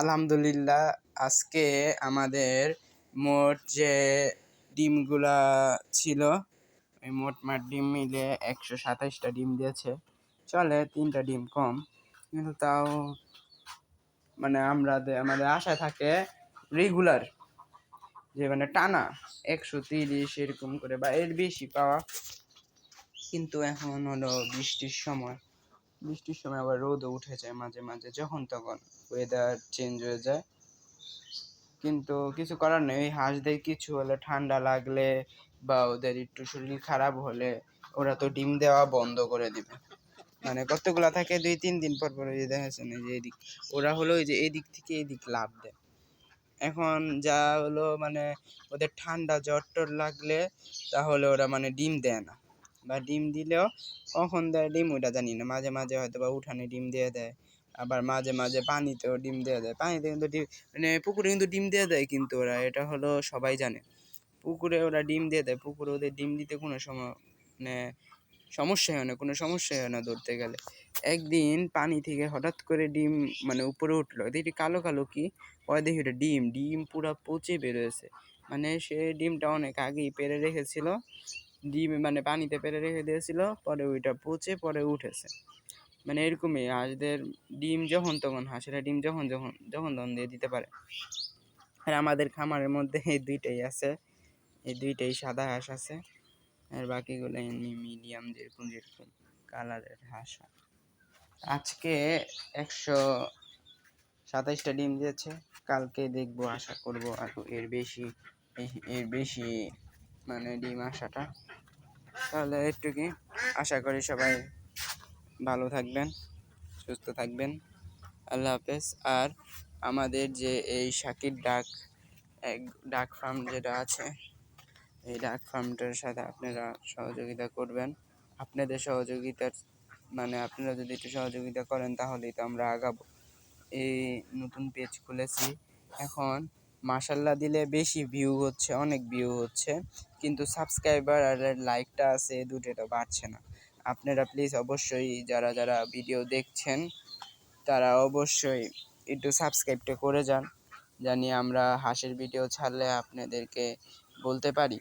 আলহামদুলিল্লাহ, আজকে আমাদের মোট যে ডিমগুলা ছিল, ওই মোট মাঠ ডিম মিলে একশো সাতাইশটা ডিম দিয়েছে। চলে তিনটা ডিম কম, কিন্তু তাও মানে আমরা আমাদের আশা থাকে রেগুলার যে মানে টানা একশো তিরিশ এরকম করে বা এর বেশি পাওয়া। কিন্তু এখন হলো বৃষ্টির সময়। বৃষ্টির সময় আবার রোদও উঠে যায় মাঝে মাঝে, যখন তখন ওয়েদার চেঞ্জ হয়ে যায়। কিন্তু কিছু করার নেই, ওই হাঁসদের কিছু হলে ঠান্ডা লাগলে বা ওদের একটু শরীর খারাপ হলে ওরা তো ডিম দেওয়া বন্ধ করে দিবে। মানে কতগুলা থাকে, দুই তিন দিন পর পর ওই যে দেখা না যে এদিক, ওরা হলো ওই যে এদিক থেকে এদিক লাভ দেয়। এখন যা হলো মানে ওদের ঠান্ডা জ্বর টর লাগলে তাহলে ওরা মানে ডিম দেয় না। বা ডিম দিলেও কখন দেয়, ডিম ওটা জানি না। মাঝে মাঝে হয়তো বা উঠানে ডিম দিয়ে দেয়, আবার মাঝে মাঝে পানিতেও ডিম দিয়ে দেয়। পানিতে কিন্তু ডিম মানে পুকুরে কিন্তু ডিম দিয়ে দেয় কিন্তু ওরা, এটা হলো সবাই জানে। পুকুরে ওরা ডিম দিয়ে দেয়, পুকুরে ওদের ডিম দিতে কোনো সময় মানে সমস্যা হয় না, কোনো সমস্যাই হয় না ধরতে গেলে। একদিন পানি থেকে হঠাৎ করে ডিম মানে উপরে উঠল, দেখি কালো কালো কি, পরে দেখি ওটা ডিম ডিম পুরো পচে বেরোয়েছে মানে সে ডিমটা অনেক আগেই পেরে রেখেছিল ডিম মানে পানিতে পেরে রেখে দিয়েছিল, পরে ওইটা পচে পরে উঠেছে। মানে এরকমই হাঁসদের ডিম যখন তখন, হাঁসেরা ডিম যখন যখন যখন তখন দিয়ে দিতে পারে। আর আমাদের খামারের মধ্যে এই দুইটাই আছে, এই দুইটাই সাদা হাঁস আছে, আর বাকিগুলো এমনি মিডিয়াম যেরকম যেরকম কালারের হাঁস আজকে একশো সাতাইশটা ডিম দিয়েছে, কালকে দেখব, আশা করব আর এর বেশি এর বেশি মানে ডিম আসাটা। তাহলে একটু কি আশা করি সবাই ভালো থাকবেন, সুস্থ থাকবেন। আল্লাহ হাফেজ। আর আমাদের যে এই শাকির ডাক, এক ডাক ফার্ম যেটা আছে, এই ডাক ফার্মটার সাথে আপনারা সহযোগিতা করবেন। আপনাদের সহযোগিতার মানে আপনারা যদি একটু সহযোগিতা করেন তাহলেই তো আমরা আগাবো। এই নতুন পেজ খুলেছি। এখন মাসাল্লাহ দিলে বেশি ভিউ হচ্ছে, অনেক ভিউ হচ্ছে। কিন্তু সাবস্ক্রাইবার আর লাইকটা আছে দুটোটা বাড়ছে না। আপনারা প্লিজ অবশ্যই যারা যারা ভিডিও দেখছেন, তারা অবশ্যই একটু সাবস্ক্রাইবটা করে যান জানি আমরা হাঁসের ভিডিও ছাড়লে আপনাদেরকে বলতে পারি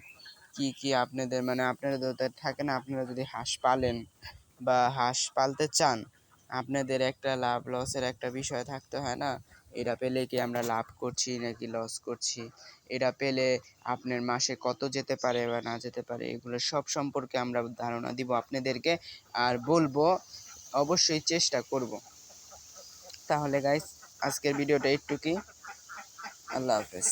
কি কি আপনাদের মানে আপনারা তো থাকে না, আপনারা যদি হাঁস পালেন বা হাঁস পালতে চান আপনাদের একটা লাভ লসের একটা বিষয় থাকতে হয় না? এটা পেলে কি আমরা লাভ করছি নাকি লস করছি? এটা পেলে আপনার মাসে কত যেতে পারে বা না যেতে পারে, এগুলো সব সম্পর্কে আমরা ধারণা দিব আপনাদেরকে। আর বলব, অবশ্যই চেষ্টা করব। তাহলে গাইস আজকের ভিডিওটা একটু কি আল্লাহ হাফেজ।